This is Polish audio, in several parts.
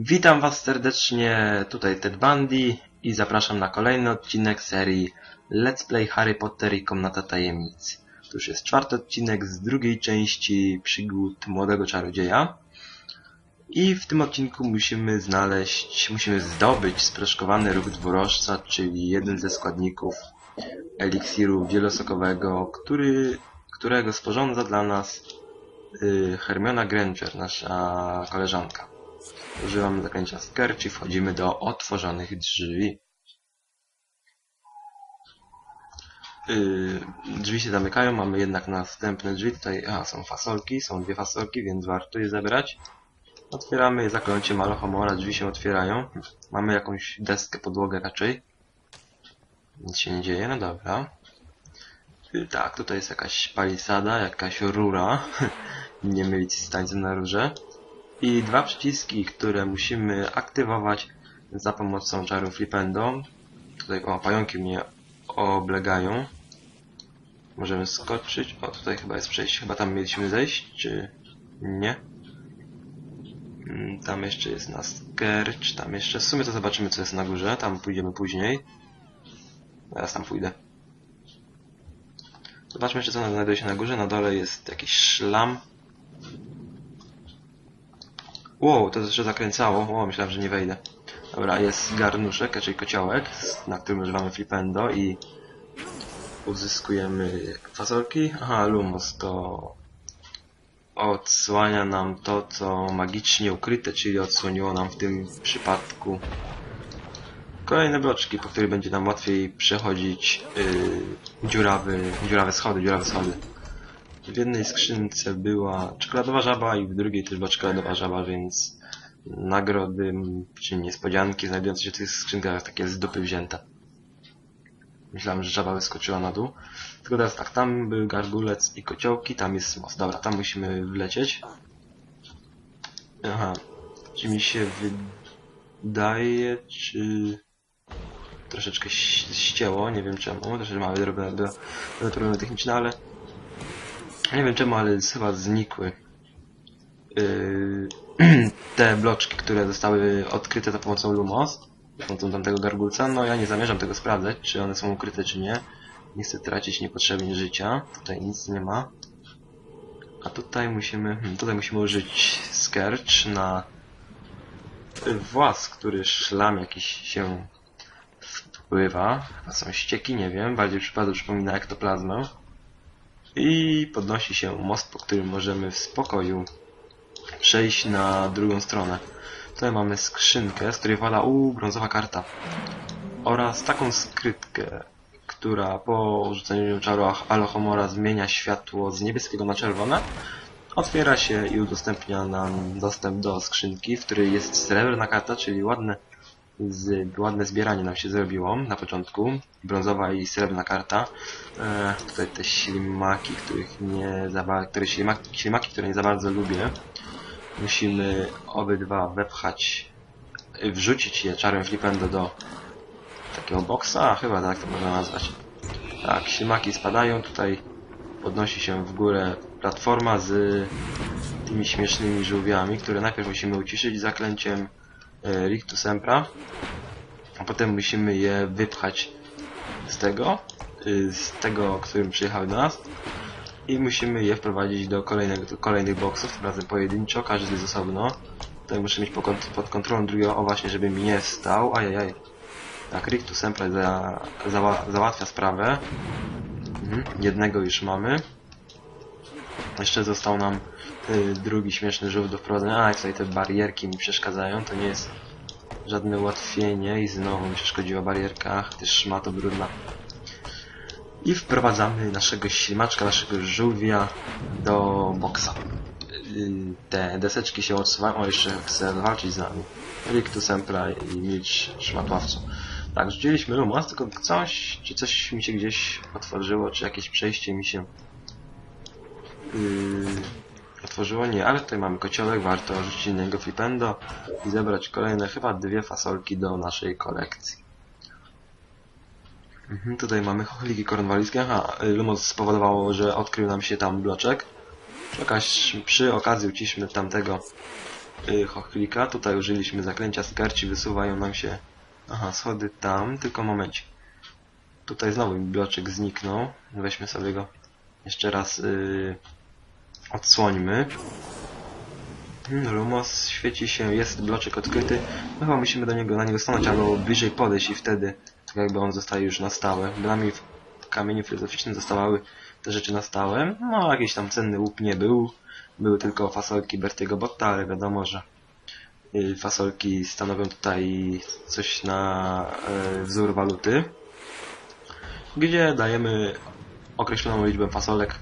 Witam Was serdecznie, tutaj Ted Bundy i zapraszam na kolejny odcinek serii Let's Play Harry Potter i Komnata Tajemnic. To już jest czwarty odcinek z drugiej części przygód Młodego Czarodzieja. I w tym odcinku musimy znaleźć, musimy zdobyć sproszkowany róg dwurożca, czyli jeden ze składników eliksiru wielosokowego, który, którego sporządza dla nas y, Hermiona Granger, nasza koleżanka. Używamy zaklęcia Skerch i wchodzimy do otworzonych drzwi. Yy, drzwi się zamykają, mamy jednak następne drzwi. Tutaj aha, są fasolki, są dwie fasolki, więc warto je zebrać. Otwieramy je zaklęciem Malohomora, drzwi się otwierają. Mamy jakąś deskę, podłogę raczej. Nic się nie dzieje, no dobra. Yy, tak, tutaj jest jakaś palisada, jakaś rura. nie mylić z tańcem na rurze i dwa przyciski, które musimy aktywować za pomocą czaru Flipendo. Tutaj o, pająki mnie oblegają. Możemy skoczyć. O, tutaj chyba jest przejście. Chyba tam mieliśmy zejść, czy nie? Mm, Tam jeszcze jest na Skerch, tam jeszcze... W sumie to zobaczymy, co jest na górze. Tam pójdziemy później. Zaraz tam pójdę. Zobaczmy jeszcze, co znajduje się na górze. Na dole jest jakiś szlam. Wow, to jeszcze zakręcało. O, myślałem, że nie wejdę. Dobra, jest garnuszek, raczej kociołek, na którym używamy flipendo i uzyskujemy fasolki. Aha, Lumos to odsłania nam to, co magicznie ukryte, czyli odsłoniło nam w tym przypadku kolejne bloczki, po których będzie nam łatwiej przechodzić yy, dziurawy, dziurawe schody, dziurawe schody. W jednej skrzynce była czekoladowa żaba i w drugiej też była czekoladowa żaba, więc nagrody czy niespodzianki znajdujące się w tych skrzynkach takie z dupy wzięte. Myślałem, że żaba wyskoczyła na dół. Tylko teraz tak, tam był gargulec i kociołki, tam jest most. Dobra, tam musimy wlecieć. Aha, czy mi się wydaje, czy troszeczkę ścięło, nie wiem czemu, troszeczkę mamy drobne, drobne problemy techniczne, ale nie wiem czemu, ale chyba znikły yy, te bloczki, które zostały odkryte za pomocą Lumos, za pomocą tamtego gargulca. No ja nie zamierzam tego sprawdzać, czy one są ukryte, czy nie. Nie chcę tracić niepotrzebnie życia. Tutaj nic nie ma. A tutaj musimy, hmm, tutaj musimy użyć Skerch na włas, który szlam jakiś się wpływa. Chyba są ścieki, nie wiem. Bardziej przypadek przypomina ektoplazmę i podnosi się most, po którym możemy w spokoju przejść na drugą stronę. Tutaj mamy skrzynkę, z której wala u brązowa karta oraz taką skrytkę, która po rzuceniu czaru Alohomora zmienia światło z niebieskiego na czerwone. Otwiera się i udostępnia nam dostęp do skrzynki, w której jest srebrna karta, czyli ładne, z, ładne zbieranie nam się zrobiło na początku. Brązowa i srebrna karta. E, tutaj te ślimaki, których nie za bardzo, które ślimaki, ślimaki, które nie za bardzo lubię. Musimy obydwa wepchać, y, wrzucić je czarem flipendo do takiego boksa, chyba tak to można nazwać. Tak, ślimaki spadają, tutaj podnosi się w górę platforma z tymi śmiesznymi żółwiami, które najpierw musimy uciszyć zaklęciem e, Rictus Sempra, a potem musimy je wypchać z tego, y, z tego, którym przyjechały do nas i musimy je wprowadzić do, kolejnego, do kolejnych boksów, tym razem pojedynczo, każdy jest osobno. Tutaj muszę mieć pod kontrolą drugiego, o właśnie, żeby mi nie stał, ajajaj. Tak, Rictus Sempra za, za, załatwia sprawę. Mhm, jednego już mamy. Jeszcze został nam y, drugi śmieszny żółw do wprowadzenia. A, tutaj te barierki mi przeszkadzają, to nie jest żadne ułatwienie i znowu mi przeszkodziła barierka, Ach, ty szmato brudna. I wprowadzamy naszego ślimaczka, naszego żółwia do boksa. Yy, Te deseczki się odsuwają. O, jeszcze chce walczyć z nami. Rictus Sempra i Milcz Szmatławcu. Tak, rzuciliśmy Lumos, tylko coś, czy coś mi się gdzieś otworzyło, czy jakieś przejście mi się yy, otworzyło? Nie, ale tutaj mamy kociołek, warto rzucić innego flipendo i zebrać kolejne chyba dwie fasolki do naszej kolekcji. Mhm, tutaj mamy chochliki kornwalijskie. Aha, y, Lumos spowodowało, że odkrył nam się tam bloczek. Przy okazji uciśmy tamtego yy, chochlika. Tutaj użyliśmy zaklęcia skarci, wysuwają nam się... Aha, schody tam, tylko momencie. Tutaj znowu bloczek zniknął. Weźmy sobie go jeszcze raz yy, odsłońmy. Hmm, Lumos świeci się, jest bloczek odkryty. No chyba musimy do niego na niego stanąć albo bliżej podejść i wtedy tak jakby on zostaje już na stałe. Dla mnie w kamieniu filozoficznym zostawały te rzeczy na stałe. No jakiś tam cenny łup nie był. Były tylko fasolki Bertiego Botta, ale wiadomo, że y, fasolki stanowią tutaj coś na y, wzór waluty, gdzie dajemy określoną liczbę fasolek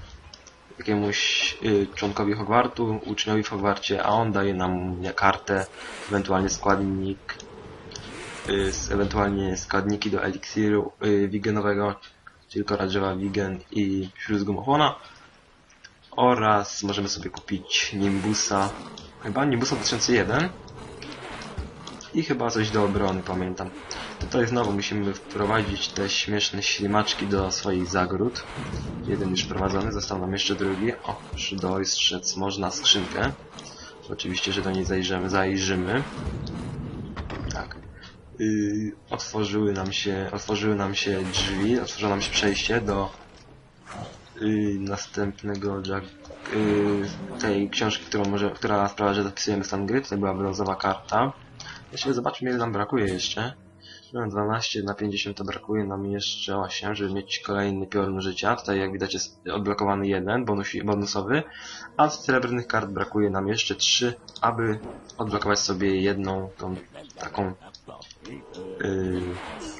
jakiemuś y, członkowi Hogwartu, uczniowi w Hogwarcie, a on daje nam kartę, ewentualnie składnik, y, ewentualnie składniki do eliksiru y, wigenowego, czyli kora drzewa wigen i śluz gumochłona. Oraz możemy sobie kupić Nimbusa, chyba Nimbusa 2001 i chyba coś do obrony, pamiętam. Tutaj znowu musimy wprowadzić te śmieszne ślimaczki do swoich zagród. Jeden już prowadzony, został nam jeszcze drugi. O, już dostrzec można skrzynkę. Oczywiście, że do niej zajrzymy. zajrzymy. Tak. Yy, otworzyły nam się, otworzyły nam się drzwi, otworzyło nam się przejście do yy, następnego Jack, yy, tej książki, którą może, która sprawia, że zapisujemy stan gry. Tutaj była brązowa karta. Jeszcze zobaczmy ile nam brakuje jeszcze. No 12 na 50 to brakuje nam jeszcze 8, żeby mieć kolejny piorun życia. Tutaj jak widać jest odblokowany jeden bonusi, bonusowy, a z srebrnych kart brakuje nam jeszcze 3, aby odblokować sobie jedną tą taką yy,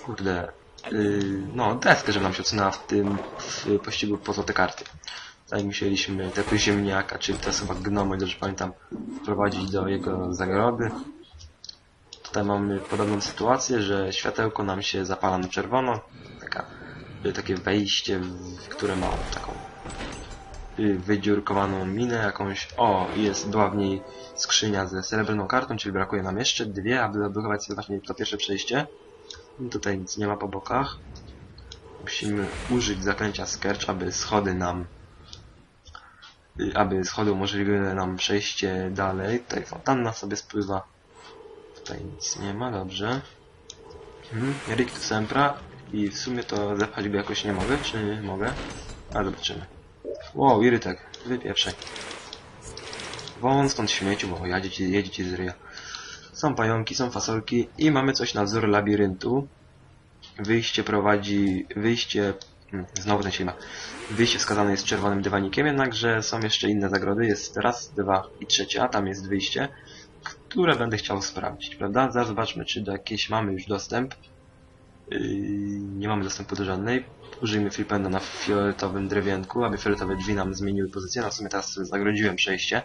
kurde yy, no deskę, żeby nam się odsunęła w tym w pościgu po złote karty. Tutaj musieliśmy tego ziemniaka, czyli jest chyba gnomy, dobrze pamiętam, wprowadzić do jego zagrody. Tutaj mamy podobną sytuację, że światełko nam się zapala na czerwono. Taka, y, takie wejście, które ma taką y, wydziurkowaną minę jakąś. O, jest, była w niej skrzynia ze srebrną kartą, czyli brakuje nam jeszcze dwie, aby zablokować sobie właśnie to pierwsze przejście. Tutaj nic nie ma po bokach. Musimy użyć zaklęcia Skerch, aby schody nam y, aby schody umożliwiły nam przejście dalej. Tutaj fontanna sobie spływa. Tutaj nic nie ma, dobrze. Mhm. Rictus Sempra i w sumie to zepchać go jakoś nie mogę, czy mogę? A zobaczymy. Wow, Irytek, wypieprzaj. Wąt stąd śmieciu, bo jedzie ci, jedzie ci z ryja. Są pająki, są fasolki i mamy coś na wzór labiryntu. Wyjście prowadzi... wyjście... hmm, Znowu ten ma. Wyjście wskazane jest czerwonym dywanikiem, jednakże są jeszcze inne zagrody. Jest raz, dwa i trzecia, tam jest wyjście które będę chciał sprawdzić, prawda? Zaraz zobaczmy, czy do jakiejś mamy już dostęp. Yy, nie mamy dostępu do żadnej. Użyjmy flipenda na fioletowym drewienku, aby fioletowe drzwi nam zmieniły pozycję. No w sumie teraz zagrodziłem przejście.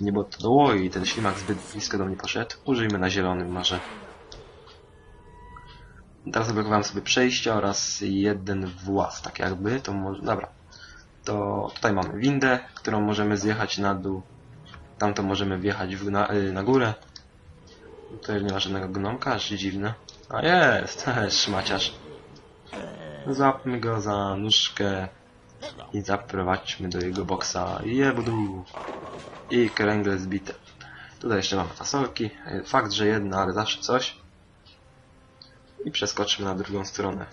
Nie było to doło i ten ślimak zbyt blisko do mnie poszedł. Użyjmy na zielonym może. Teraz zablokowałem sobie przejście oraz jeden włas, tak jakby. To może... Dobra. To tutaj mamy windę, którą możemy zjechać na dół. Tamto możemy wjechać w, na, y, na górę. Tutaj nie ma żadnego gnomka, aż dziwne. A jest, szmaciarz. Złapmy go za nóżkę i zaprowadźmy do jego boksa. Jebudu! I kręgle zbite. Tutaj jeszcze mamy fasolki. Fakt, że jedna, ale zawsze coś. I przeskoczmy na drugą stronę.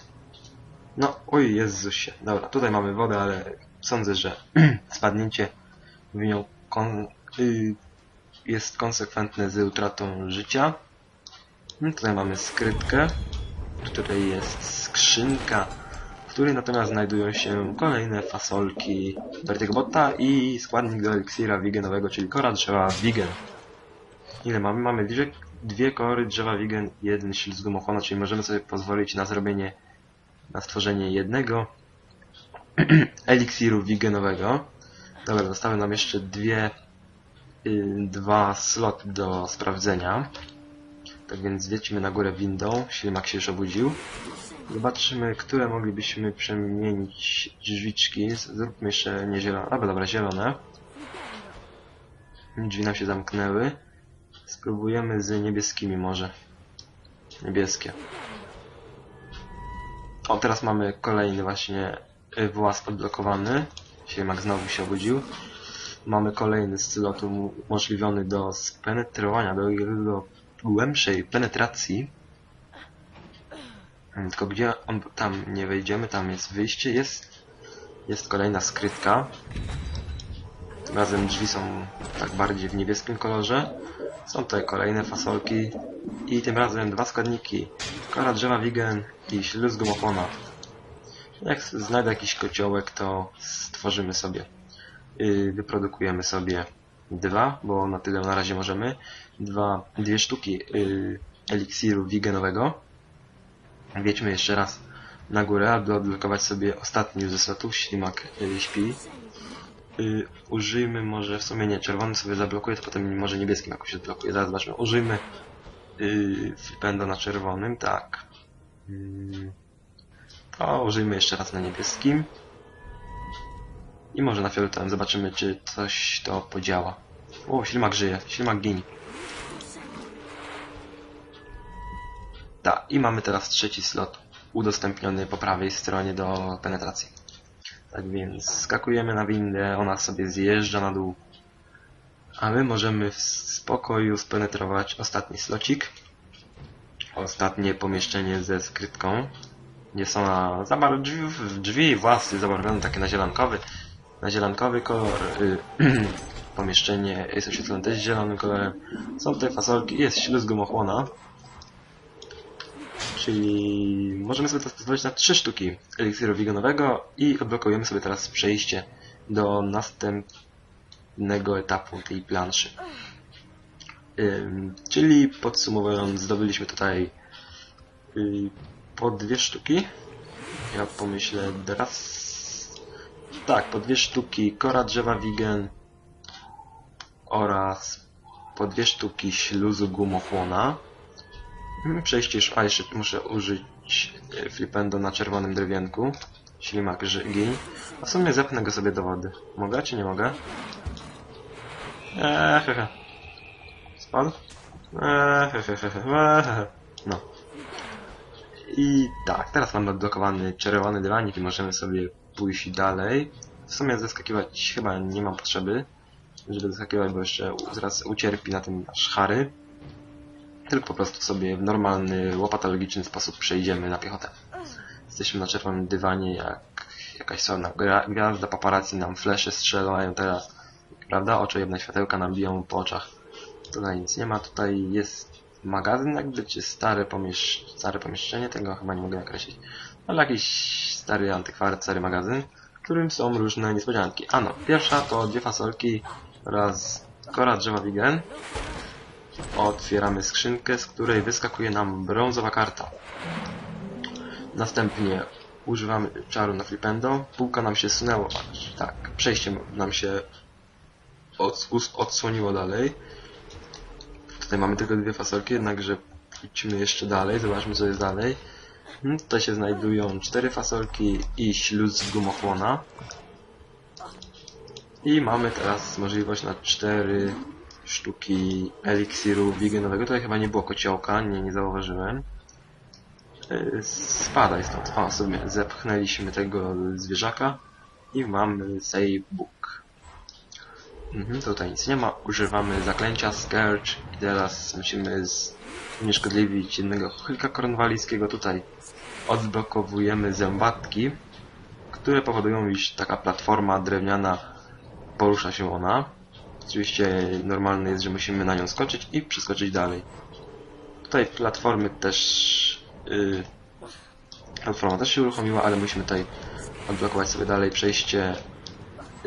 No, oj Jezusie. Dobra, tutaj mamy wodę, ale sądzę, że spadnięcie w nią y, jest konsekwentne z utratą życia. Tutaj mamy skrytkę, której jest skrzynka, w której natomiast znajdują się kolejne fasolki Bertiego Botta i składnik do eliksira wigenowego, czyli kora drzewa wigen. Ile mamy? Mamy dwie, dwie kory drzewa wigen i jeden śluz gumochłona, czyli możemy sobie pozwolić na zrobienie, na stworzenie jednego eliksiru wigenowego. Dobra, zostały nam jeszcze dwie y, dwa sloty do sprawdzenia. Tak więc zwiedźmy na górę windą. Ślimak się już obudził. Zobaczymy, które moglibyśmy przemienić drzwiczki. Zróbmy jeszcze nie zielone. Dobra, dobra, zielone. Drzwi nam się zamknęły. Spróbujemy z niebieskimi może. Niebieskie. O, teraz mamy kolejny właśnie y, włas odblokowany. Ślimak znowu się obudził. Mamy kolejny slot umo- umożliwiony do spenetrowania, do jego głębszej penetracji. Mm, Tylko gdzie on, tam nie wejdziemy, tam jest wyjście, jest, jest kolejna skrytka. Tym razem drzwi są tak bardziej w niebieskim kolorze. Są tutaj kolejne fasolki i tym razem dwa składniki. Kora drzewa wigen i śluz gumofona. Jak znajdę jakiś kociołek, to stworzymy sobie. Yy, wyprodukujemy sobie dwa, bo na tyle na razie możemy. Dwa, dwie sztuki yy, eliksiru wigenowego. Wiedźmy jeszcze raz na górę, aby odblokować sobie ostatni ze slotów. Ślimak yy, śpi. Użyjmy może w sumie nie, czerwony sobie zablokuje, to potem może niebieskim jakoś odblokuje. Zaraz zobaczmy. Użyjmy flipenda na czerwonym, tak. To użyjmy jeszcze raz na niebieskim. I może na fioletowym zobaczymy, czy coś to podziała. O, ślimak żyje. Ślimak ginie. Tak, i mamy teraz trzeci slot udostępniony po prawej stronie do penetracji. Tak więc skakujemy na windę, ona sobie zjeżdża na dół. A my możemy w spokoju spenetrować ostatni slocik. Ostatnie pomieszczenie ze skrytką. Jest ona zabar drzwi, drzwi własne zabarwione takie na zielankowy. Na zielankowy kolor. Y, pomieszczenie jest oświetlone też zielonym kolorem. Są tutaj fasolki, jest śluz gumochłona. Czyli możemy sobie to pozwolić na trzy sztuki eliksiru wigonowego i odblokujemy sobie teraz przejście do następnego etapu tej planszy. Czyli podsumowując, zdobyliśmy tutaj y, po dwie sztuki. Ja pomyślę teraz. Tak, po dwie sztuki kora drzewa wigen oraz po dwie sztuki śluzu gumochłona. Mm, Przejście a jeszcze muszę użyć e, flipendo na czerwonym drewienku. Ślimak żygi. A w sumie zepnę go sobie do wody. Mogę czy nie mogę? Eee. Spadł? Eee, hehe. No. I tak, teraz mamy odblokowany czerwony dywanik i możemy sobie pójść dalej. W sumie zeskakiwać chyba nie mam potrzeby, żeby zeskakiwać, bo jeszcze zaraz ucierpi na tym nasz Harry. Tylko po prostu sobie w normalny, łopatologiczny sposób przejdziemy na piechotę. Jesteśmy na czerwonym dywanie, jak jakaś sławna gwiazda, paparazzi nam flesze strzelają teraz, prawda? Oczojebne światełka nam biją po oczach. Tutaj nic nie ma, tutaj jest magazyn jakby, czy stare, pomiesz stare pomieszczenie, tego chyba nie mogę nakreślić. Ale jakiś stary antykwariat, stary magazyn, w którym są różne niespodzianki. Ano, pierwsza to dwie fasolki oraz kora drzewa wigen. Otwieramy skrzynkę, z której wyskakuje nam brązowa karta. Następnie używamy czaru na flipendo. Półka nam się sunęło, tak, przejście nam się odsłoniło dalej. Tutaj mamy tylko dwie fasolki, jednakże idźmy jeszcze dalej, zobaczmy co jest dalej. Hmm, Tutaj się znajdują cztery fasolki i śluz z gumochłona. I mamy teraz możliwość na cztery sztuki eliksiru wigenowego. Tutaj chyba nie było kociołka, nie, nie zauważyłem. Yy, Spadaj stąd. O, sobie zepchnęliśmy tego zwierzaka i mamy save book. Mhm, tutaj nic nie ma. Używamy zaklęcia Scourge i teraz musimy unieszkodliwić jednego chylka kornwalijskiego. Tutaj odblokowujemy zębatki, które powodują, iż taka platforma drewniana porusza się ona. Oczywiście normalne jest, że musimy na nią skoczyć i przeskoczyć dalej. Tutaj platformy też... Yy, platforma też się uruchomiła, ale musimy tutaj odblokować sobie dalej przejście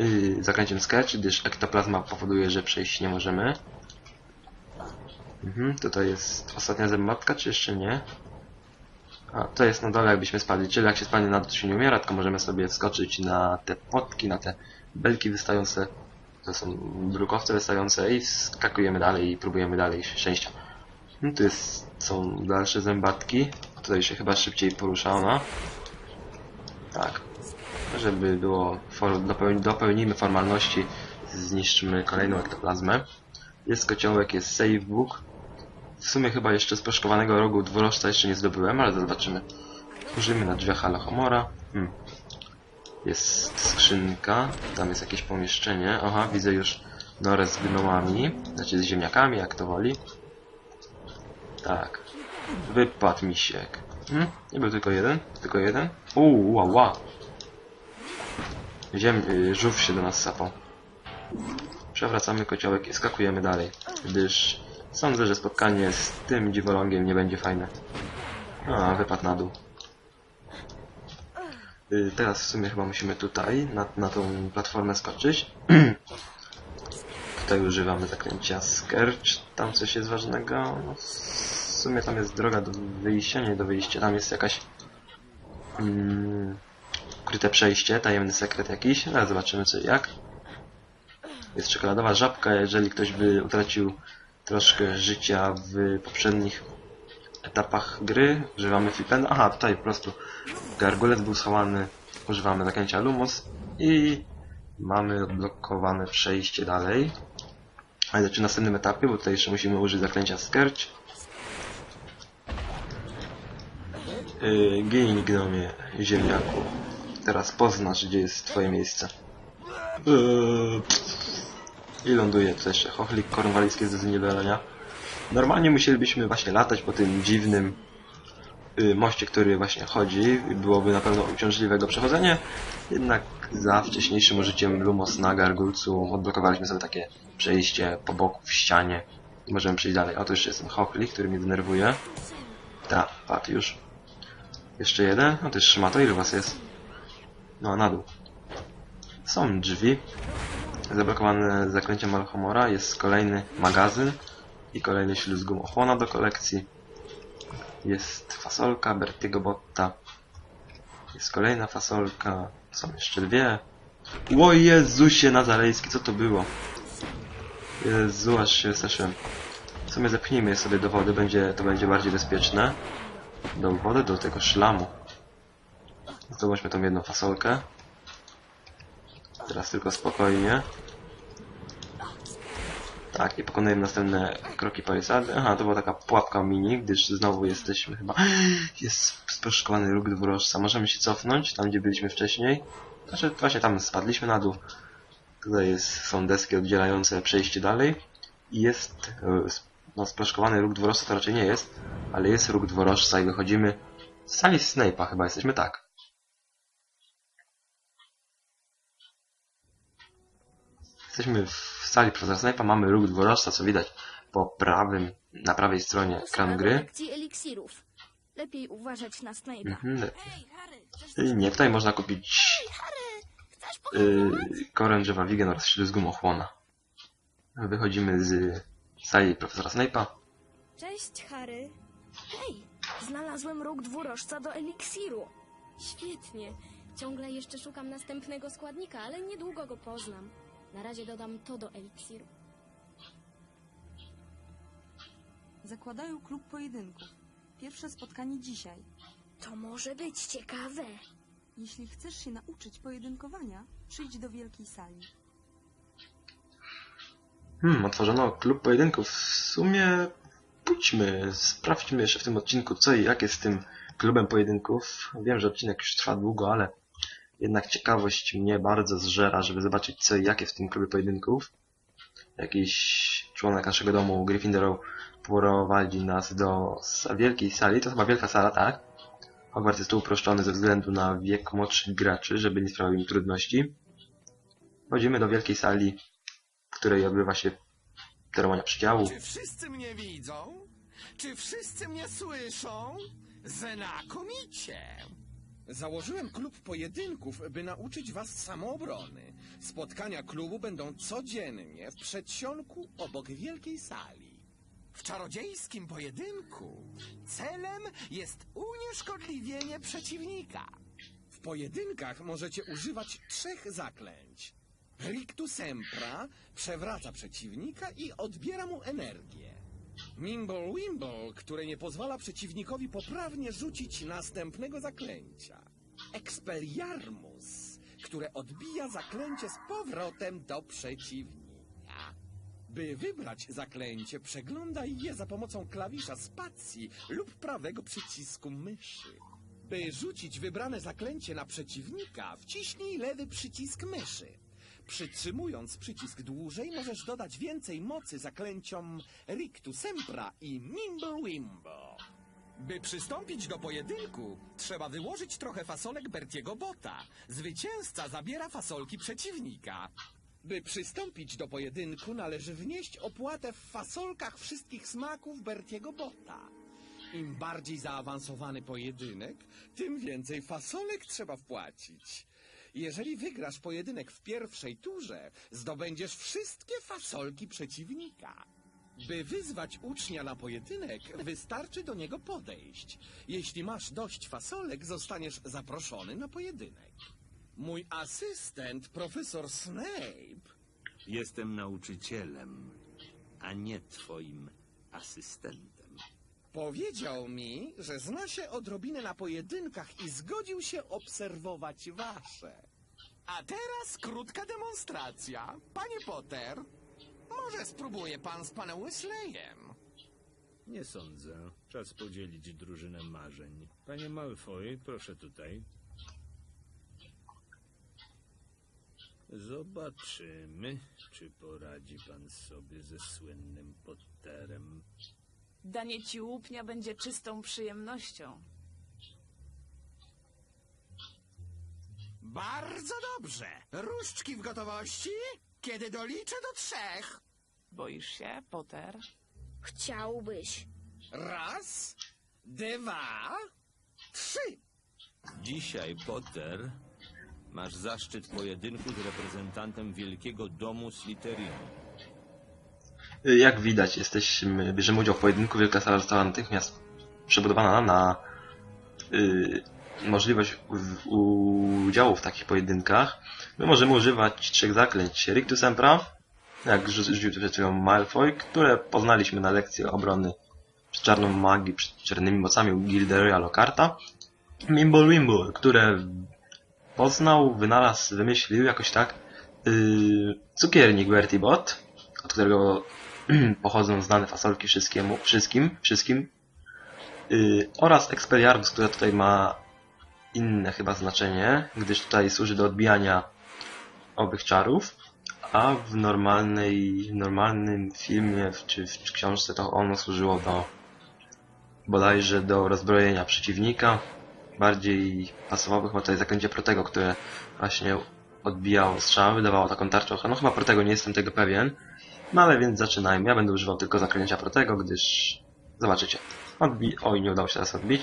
yy, zaklęciem sketch, gdyż ektoplazma powoduje, że przejść nie możemy. Mhm, tutaj jest ostatnia zębatka, czy jeszcze nie? A, to jest na dole jakbyśmy spadli, czyli jak się spadnie na dół, to się nie umiera, tylko możemy sobie wskoczyć na te płotki, na te belki wystające, to są brukowce wystające i skakujemy dalej i próbujemy dalej szczęścia. No, tu jest, są dalsze zębatki, tutaj się chyba szybciej porusza ona. Tak, żeby było, dopełni, dopełnimy formalności, zniszczymy kolejną ektoplazmę. Jest kociołek, jest save book. W sumie chyba jeszcze z proszkowanego rogu dwurożca jeszcze nie zdobyłem, ale zobaczymy. Użyjmy na drzwiach Alohomora. Hmm. Jest skrzynka, tam jest jakieś pomieszczenie. Aha, widzę już norę z gnomami, znaczy z ziemniakami, jak to woli. Tak. Wypadł misiek. Hmm? Nie był tylko jeden? Tylko jeden? Uuu, ła, ła. Ziem... y, żółw się do nas sapał. Przewracamy kociołek i skakujemy dalej, gdyż sądzę, że spotkanie z tym dziwolągiem nie będzie fajne. A, wypadł na dół. Y, Teraz w sumie chyba musimy tutaj, na, na tą platformę skoczyć. tutaj używamy zaklęcia Skerch. Tam coś jest ważnego. No, w sumie tam jest droga do wyjścia, nie do wyjścia. Tam jest jakaś... Mm, ukryte przejście, tajemny sekret jakiś. No, zobaczymy co jak. Jest czekoladowa żabka, jeżeli ktoś by utracił troszkę życia w poprzednich etapach gry. Używamy Flipen. Aha, tutaj po prostu gargulet był schowany. Używamy zaklęcia Lumos i mamy odblokowane przejście dalej. Ale czy w następnym etapie, bo tutaj jeszcze musimy użyć zaklęcia Skerch. Yy, Gin gnomie, ziemniaku. Teraz poznasz, gdzie jest twoje miejsce. I ląduje tutaj jeszcze chochlik kornwalijski z zniewolenia. Normalnie musielibyśmy właśnie latać po tym dziwnym y, moście, który właśnie chodzi. Byłoby na pewno uciążliwego przechodzenie. Jednak za wcześniejszym użyciem Lumos na Gargulcu odblokowaliśmy sobie takie przejście po boku w ścianie. Możemy przejść dalej. A to jeszcze jest ten chochlik, który mnie denerwuje. Ta, padł już. Jeszcze jeden. No to jest szmato. Ile was jest? No, na dół. Są drzwi. Zablokowane zaklęciem Malchomora. Jest kolejny magazyn. I kolejny śluz gumochłona do kolekcji. Jest fasolka Bertiego Botta. Jest kolejna fasolka. Są jeszcze dwie. O Jezusie Nazarejski, co to było? Jezu, aż się wystraszyłem. W sumie zepchnijmy je sobie do wody, będzie, to będzie bardziej bezpieczne. Do wody, do tego szlamu. Zobaczmy tą jedną fasolkę. Teraz tylko spokojnie. Tak, i pokonujemy następne kroki palisady. Aha, to była taka pułapka mini, gdyż znowu jesteśmy chyba... Jest sproszkowany róg dwurożca. Możemy się cofnąć, tam gdzie byliśmy wcześniej. Znaczy, właśnie tam spadliśmy na dół. Tutaj jest, są deski oddzielające przejście dalej. I jest... e, No, sproszkowany róg dwurożca to raczej nie jest, ale jest róg dwurożca i wychodzimy z sali Snape'a chyba jesteśmy, tak. Jesteśmy w sali profesora Snape'a, mamy róg dwurożca, co widać po prawym, na prawej stronie ekranu gry. eliksirów. Lepiej uważać na Snape'a. Mhm. Y, Nie, tutaj można kupić yy, korę drzewa wigen oraz śluz gumochłona. Wychodzimy z sali profesora Snape'a. Cześć, Harry. Hej, znalazłem róg dwurożca do eliksiru. Świetnie. Ciągle jeszcze szukam następnego składnika, ale niedługo go poznam. Na razie dodam to do eliksiru. Zakładają klub pojedynków. Pierwsze spotkanie dzisiaj. To może być ciekawe. Jeśli chcesz się nauczyć pojedynkowania, przyjdź do wielkiej sali. Hmm, otworzono klub pojedynków. W sumie pójdźmy, sprawdźmy jeszcze w tym odcinku co i jak jest z tym klubem pojedynków. Wiem, że odcinek już trwa długo, ale jednak ciekawość mnie bardzo zżera, żeby zobaczyć co i jak jest w tym klubie pojedynków. Jakiś członek naszego domu, Gryffindor, prowadzi nas do wielkiej sali. To chyba wielka sala, tak? Hogwarts jest tu uproszczony ze względu na wiek młodszych graczy, żeby nie sprawiał im trudności. Wchodzimy do wielkiej sali, w której odbywa się ceremonia przydziału. Czy wszyscy mnie widzą? Czy wszyscy mnie słyszą? Znakomicie! Założyłem klub pojedynków, by nauczyć was samoobrony. Spotkania klubu będą codziennie w przedsionku obok wielkiej sali. W czarodziejskim pojedynku celem jest unieszkodliwienie przeciwnika. W pojedynkach możecie używać trzech zaklęć. Rictus Sempra przewraca przeciwnika i odbiera mu energię. Nimble Wimble, które nie pozwala przeciwnikowi poprawnie rzucić następnego zaklęcia. Expelliarmus, które odbija zaklęcie z powrotem do przeciwnika. By wybrać zaklęcie, przeglądaj je za pomocą klawisza spacji lub prawego przycisku myszy. By rzucić wybrane zaklęcie na przeciwnika, wciśnij lewy przycisk myszy. Przytrzymując przycisk dłużej, możesz dodać więcej mocy zaklęciom Rictu Sempra i Mimble Wimbo. By przystąpić do pojedynku, trzeba wyłożyć trochę fasolek Bertiego Bota. Zwycięzca zabiera fasolki przeciwnika. By przystąpić do pojedynku, należy wnieść opłatę w fasolkach wszystkich smaków Bertiego Bota. Im bardziej zaawansowany pojedynek, tym więcej fasolek trzeba wpłacić. Jeżeli wygrasz pojedynek w pierwszej turze, zdobędziesz wszystkie fasolki przeciwnika. By wyzwać ucznia na pojedynek, wystarczy do niego podejść. Jeśli masz dość fasolek, zostaniesz zaproszony na pojedynek. Mój asystent, profesor Snape, Jestem nauczycielem, a nie twoim asystentem. Powiedział mi, że zna się odrobinę na pojedynkach i zgodził się obserwować wasze. A teraz krótka demonstracja. Panie Potter, może spróbuje pan z panem Weasleyem? Nie sądzę. Czas podzielić drużynę marzeń. Panie Malfoy, proszę tutaj. Zobaczymy, czy poradzi pan sobie ze słynnym Potterem. Danie ci łupnia będzie czystą przyjemnością. Bardzo dobrze. Różdżki w gotowości? Kiedy doliczę do trzech. Boisz się, Potter? Chciałbyś. Raz, dwa, trzy. Dzisiaj, Potter, masz zaszczyt pojedynku z reprezentantem Wielkiego Domu Slytherinu. Jak widać, jesteśmy, bierzemy udział w pojedynku. Wielka sala została natychmiast przebudowana na y, możliwość udziału w takich pojedynkach. My możemy używać trzech zaklęć. Rictus Sempra, jak rzu- rzucił przed chwilą Malfoy, które poznaliśmy na lekcji obrony przed czarną magii, przed czarnymi mocami u Gilderoya Lockharta. Mimble Wimble, które poznał, wynalazł, wymyślił jakoś tak yy, cukiernik Bertie Bott, od którego pochodzą znane fasolki wszystkiemu, wszystkim, wszystkim. Yy, oraz Expelliarmus, która tutaj ma inne chyba znaczenie, gdyż tutaj służy do odbijania owych czarów, a w normalnej, normalnym filmie czy w książce to ono służyło do bodajże do rozbrojenia przeciwnika. Bardziej pasowało chyba tutaj zaklęcie Protego, które właśnie odbijało strzały, dawało taką tarczę ochronną. Chyba Protego nie jestem tego pewien. No ale więc zaczynajmy. Ja będę używał tylko zaklęcia Protego, gdyż... Zobaczycie. Odbi... Oj, nie udało się teraz odbić.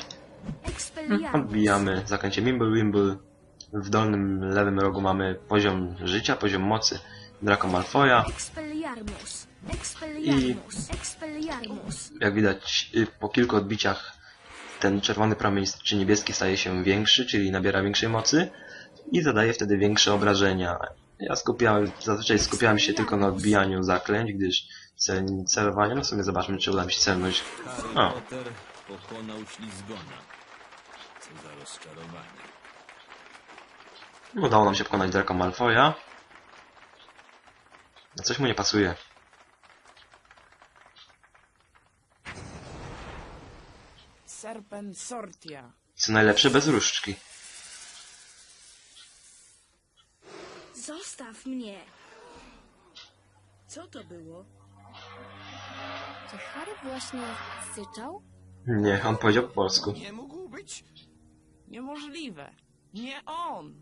Odbijamy zaklęcie Mimble Wimble. W dolnym lewym rogu mamy poziom życia, poziom mocy Draco Malfoya. Expelliarmus. Jak widać, y, po kilku odbiciach ten czerwony promień czy niebieski staje się większy, czyli nabiera większej mocy i zadaje wtedy większe obrażenia. Ja skupiałem, zazwyczaj skupiałem się tylko na odbijaniu zaklęć, gdyż cel, celowanie, no w sumie zobaczmy, czy uda mi się. Harry O. Udało nam się pokonać Draco Malfoya. No coś mu nie pasuje. Serpent Sortia. Co najlepsze bez różdżki. Zostaw mnie. Co to było? Czy Harry właśnie syczał? Nie, on powiedział po polsku. Nie mógł być Niemożliwe. Nie on.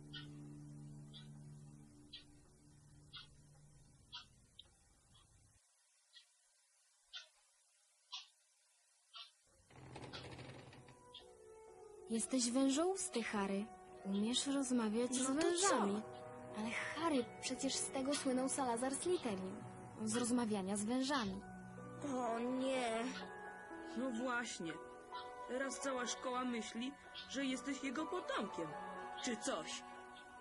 Jesteś wężousty, Harry. Umiesz rozmawiać z No to wężami. Ale Harry, przecież z tego słynął Salazar Slytherin. Z rozmawiania z wężami. O nie. No właśnie. Teraz cała szkoła myśli, że jesteś jego potomkiem. Czy coś.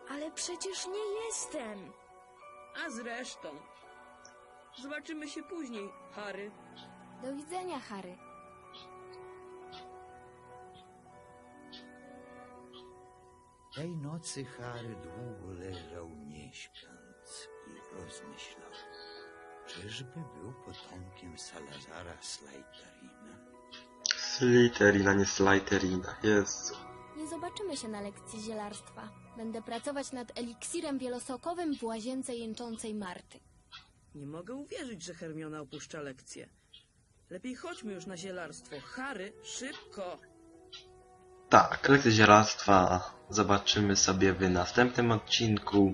Ale przecież nie jestem. A zresztą. Zobaczymy się później, Harry. Do widzenia, Harry. Tej nocy Harry długo leżał nie śpiąc i rozmyślał, czyżby był potomkiem Salazara Slytherina? Slytherina, nie Slytherina. Jezu. Nie zobaczymy się na lekcji zielarstwa. Będę pracować nad eliksirem wielosokowym w łazience jęczącej Marty. Nie mogę uwierzyć, że Hermiona opuszcza lekcję. Lepiej chodźmy już na zielarstwo. Harry, szybko! Tak, lekcję zielarstwa zobaczymy sobie w następnym odcinku.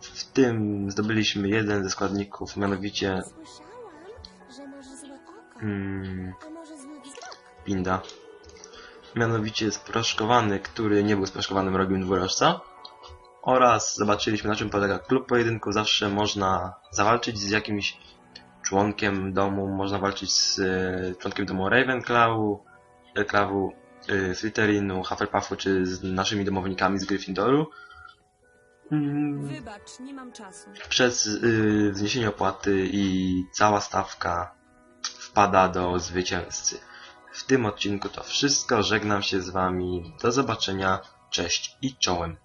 W tym zdobyliśmy jeden ze składników, mianowicie mm, wzrok? Pinda. Mianowicie sproszkowany, który nie był sproszkowanym rogiem dwurożca. Oraz zobaczyliśmy na czym polega klub pojedynku. Zawsze można zawalczyć z jakimś członkiem domu, można walczyć z e, członkiem domu Ravenclawu, e, Slytherinu, Hufflepuffu czy z naszymi domownikami z Gryffindoru. Mm, Wybacz, nie mam czasu. przez y, wzniesienie opłaty i cała stawka wpada do zwycięzcy. W tym odcinku to wszystko. Żegnam się z Wami. Do zobaczenia. Cześć i czołem.